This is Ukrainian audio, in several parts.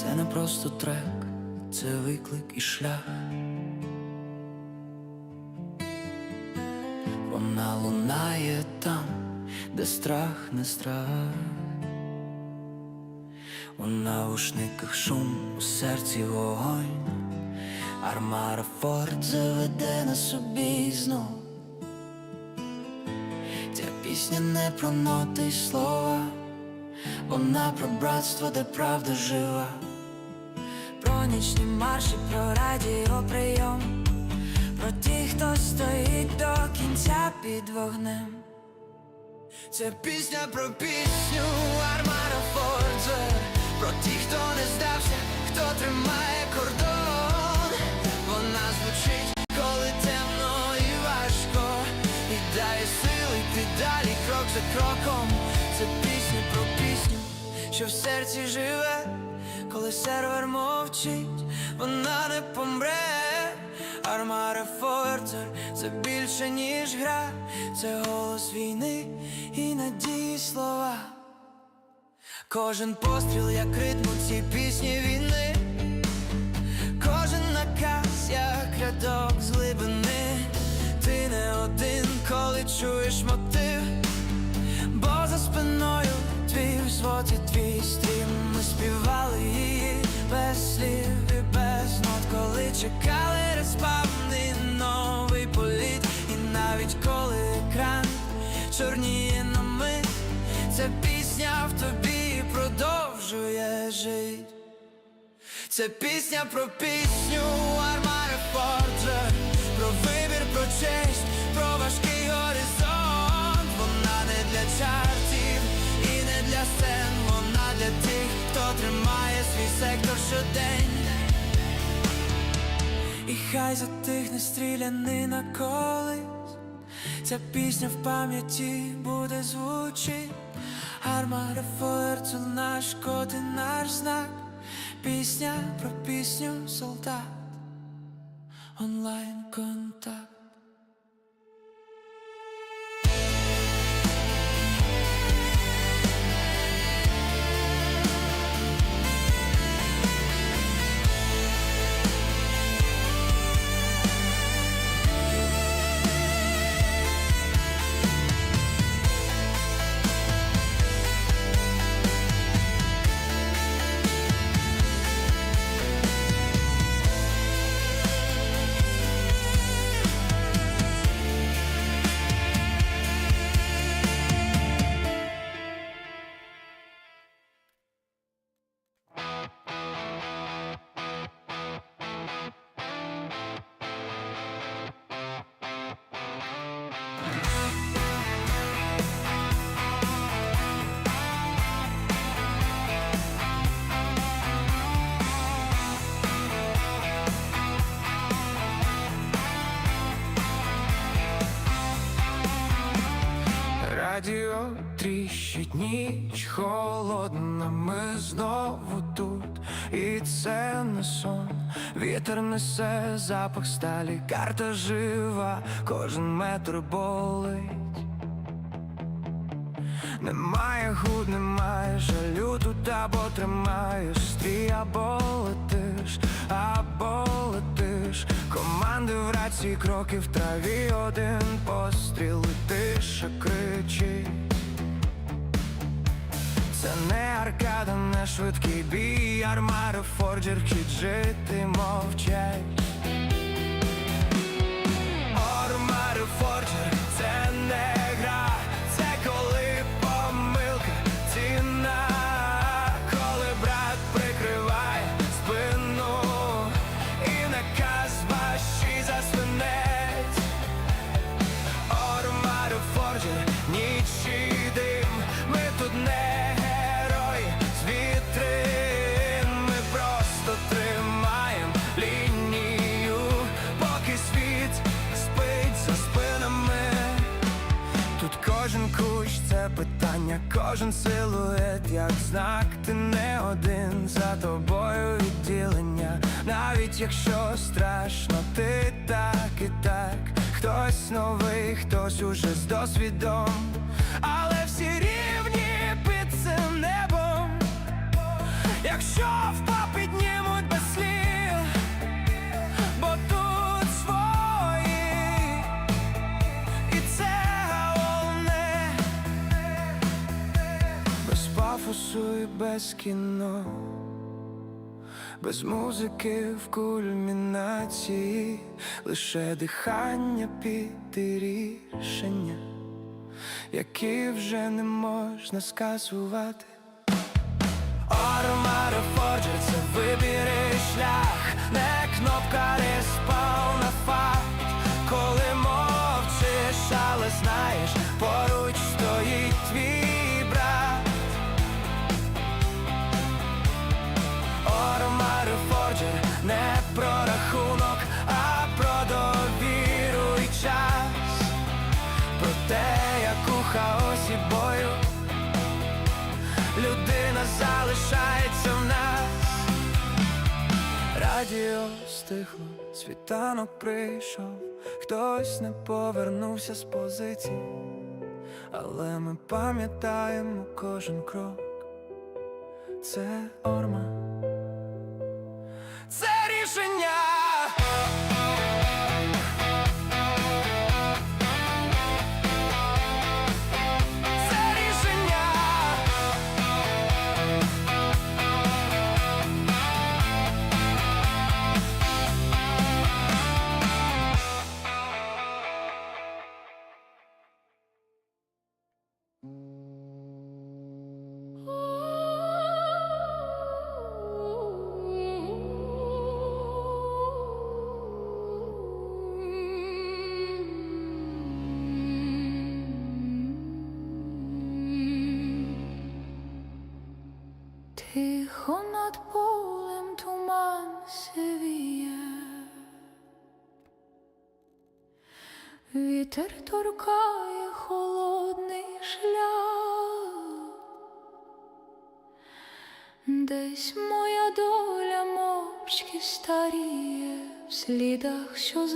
Це не просто трек, це виклик і шлях. Вона лунає там, де страх не страх. У наушниках шум, у серці вогонь. Армара Форд заведе на собі знов. Ця пісня не про ноти й слова, вона про братство, де правда жива. Нічні марші, про радіоприйом, про тих, хто стоїть до кінця під вогнем. Це пісня про пісню Армара Фордзер Про тих, хто не здався, хто тримає кордон. Вона звучить, коли темно і важко І дає сили йти далі крок за кроком. Це пісня про пісню, що в серці живе Коли сервер мовчить, вона не помре Армара Форцер це більше, ніж гра, це голос війни і надії слова. Кожен постріл, як ритм у цій пісні війни, кожен наказ, як рядок з глибини. Ти не один, коли чуєш мотив, бо за спиною твій взвод і твій стрім. Без слів і без нот, коли чекали респавний новий політ, і навіть коли екран чорніє на мить, ця пісня в тобі продовжує жить. Це пісня про пісню Армари Форджа Про вибір, про честь, про важкий горизонт Вона не для чартів і не для сцен Вона для тих, хто тримає свій сектор щодень. І хай затихне стрілянина колись. Ця пісня в пам'яті буде звучить. Форд це наш код і наш знак. Пісня про пісню солдат. Онлайн контакт тріщить ніч холодна, ми знову тут, і це не сон. Вітер несе запах сталі, карта жива, кожен метр болить. Немає худ, немає жалю тут або тримаєш стрій, або летиш, або летиш. Команди в рації, кроки в траві, один постріл, і тиша кричить. Це не аркада, не швидкий бій, армари, форджер, хід жити мовчать. Кожен силует, як знак, ти не один за тобою відділення. Навіть якщо страшно, ти так і так. Хтось новий, хтось уже з досвідом, танцю і без кіно, без музики в кульмінації, лише дихання під рішення, які вже не можна скасувати. Армара Форджер це вибір і шлях, не кнопка респал на факт, коли мовчиш, але знаєш, поруч не про рахунок, а про довіру і час, про те, як у хаосі бою людина залишається в нас. Радіо стихло, світанок прийшов, хтось не повернувся з позицій, але ми пам'ятаємо кожен крок. Це орма. Це вітер торкає холодний шлях, десь моя доля мовчки старіє в слідах, що у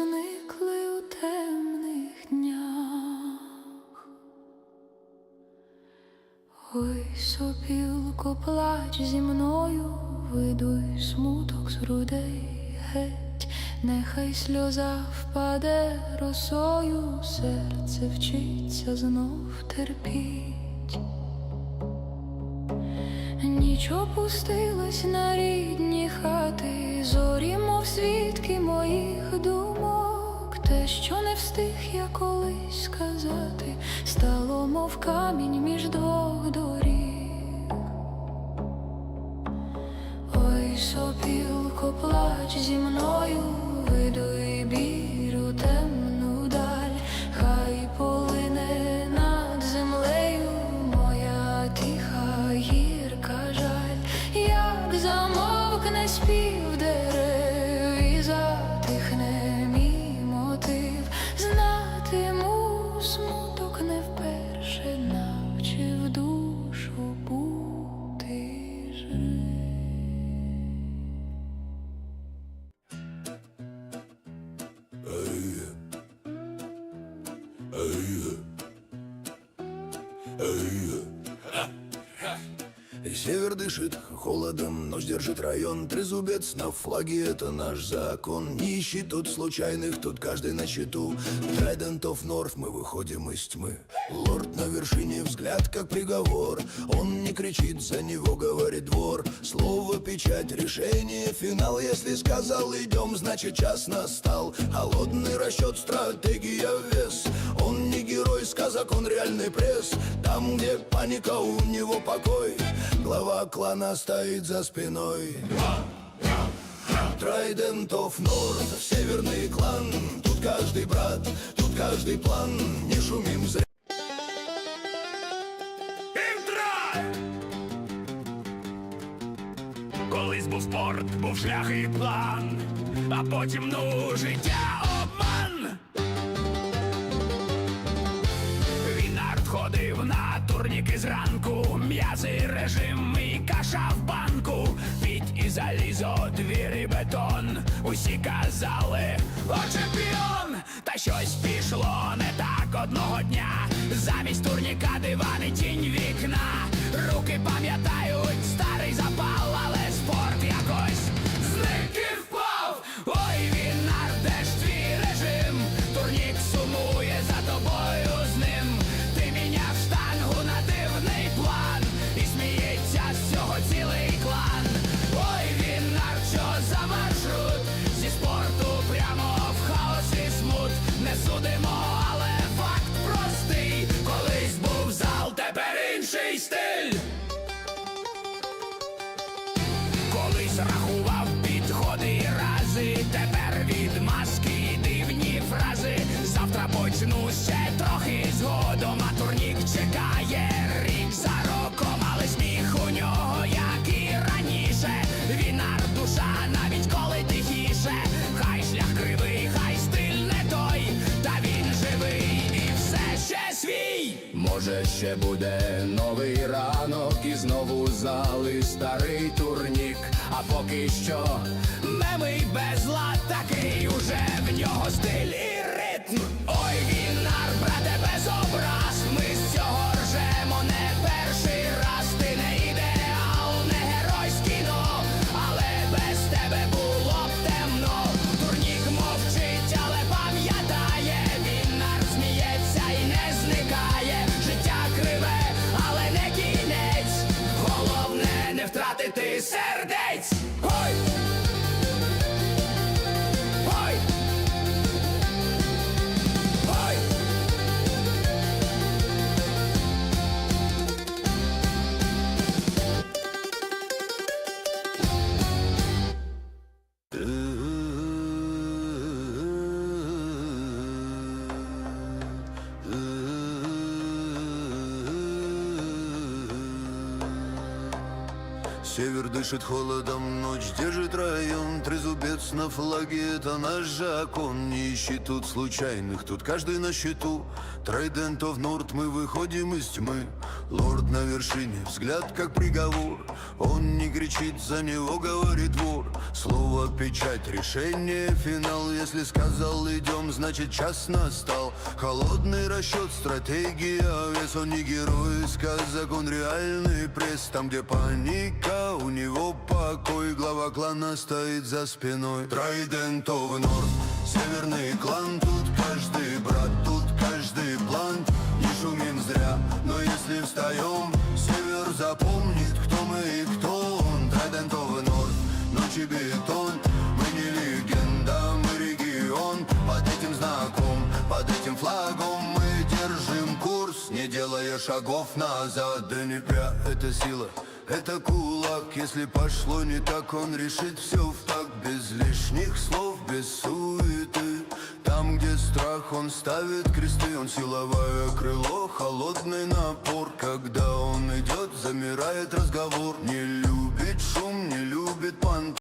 нехай сльоза впаде росою, серце вчиться знов терпіть. Ніч опустилась на рідні хати, зорі, мов свідки моїх думок, те, що не встиг я колись сказати, стало, мов камінь між двох доріг. Ой, сопілко, плач зі мною, видуй біль у дышит холодом, ночь держит район. Трезубец на флаге, это наш закон. Не ищи тут случайных, тут каждый на счету. Trident of North, мы выходим из тьмы. Лорд на вершине, взгляд как приговор. Он не кричит, за него говорит двор. Слово, печать, решение, финал. Если сказал идем, значит час настал. Холодный расчет, стратегия, вес. Он сказок, он реальный пресс. Там, где паника, у него покой. Глава клана стоит за спиной. Of North, северный клан. Тут каждый брат, тут каждый план. Не шумим зря. Колись був спорт, був шлях і план, а потім ну життя турніки зранку, м'язи режим і каша в банку, піть і залізо, двір і бетон. Усі казали, о чемпіон! Та щось пішло не так одного дня. Замість турніка дивани тінь вікна. Руки пам'ятають старий запал, Може, ще буде новий ранок і знову зали старий турнік. А поки що мемий безлад такий уже в нього стиль Север дышит холодом, ночь держит район Трезубец на флаге, это наш закон Не ищи тут случайных, тут каждый на счету Трайдентов Норд, мы выходим из тьмы Лорд на вершине, взгляд как приговор. Он не кричит, за него говорит вор. Слово печать, решение, финал. Если сказал идем, значит час настал. Холодный расчет, стратегия, вес. Он не герой, сказок, он реальный пресс. Там, где паника, у него покой. Глава клана стоит за спиной. Трайдентов Норд, северный клан Тут каждый брат, встаем Север запомнит, кто мы и кто он. Трайдентов Норд, ночи бетон. Мы не легенда, мы регион. Под этим знаком, под этим флагом Мы держим курс, не делая шагов назад. Днепря — это сила, это кулак. Если пошло не так, он решит все в так. Без лишних слов, без суеты Там, где страх, он ставит кресты Он силовое крыло, холодный напор Когда он идет, замирает разговор Не любит шум, не любит понт